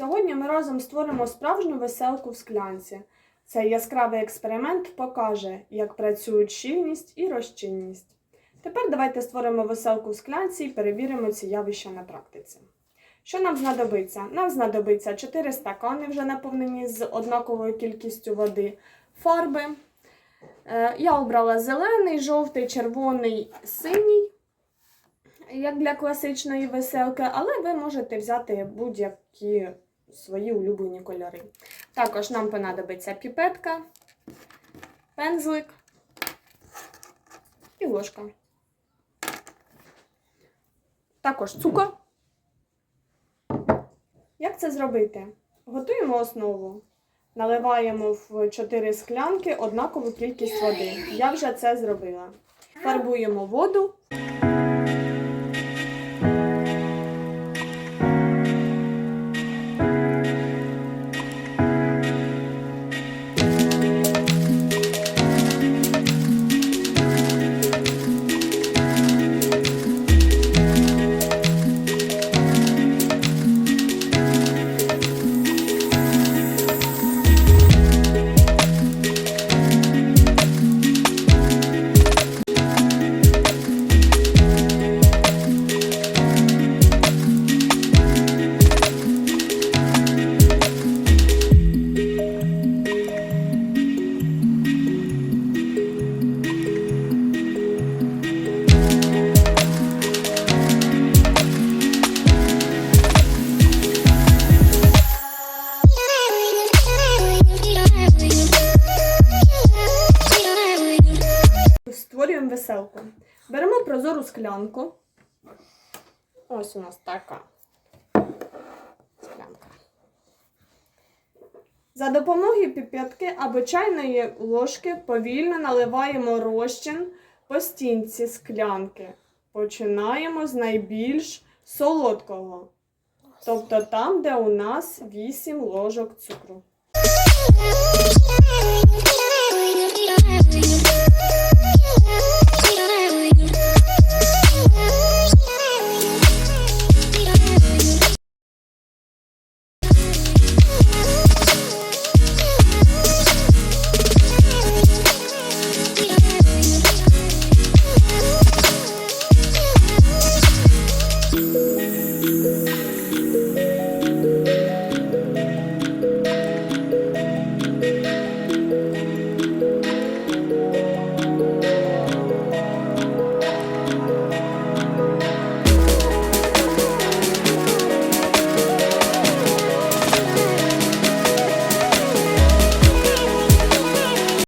Сьогодні ми разом створимо справжню веселку в склянці. Цей яскравий експеримент покаже, як працюють щільність і розчинність. Tепер давайте створимо веселку в склянці і перевіримо ці явища на практиці. Що нам знадобиться? Нам знадобиться 4 стакани, вже наповнені з однаковою кількістю води, фарби. Е, Я обрала зелений, жовтий, червоний, синій, як для класичної веселки, але ви можете взяти будь-які свої улюблені кольори. Також нам понадобиться піпетка, пензлик і ложка. Також цукор. Як це зробити? Готуємо основу. Наливаємо в 4 склянки однакову кількість води. Я вже це зробила. Фарбуємо воду. Створюємо. Беремо прозору склянку. Ось у нас така склянка. За допомогою піпетки або чайної ложки повільно наливаємо розчин по стінці склянки. Починаємо з найбільш солодкого. Тобто там, де у нас 8 ложок цукру.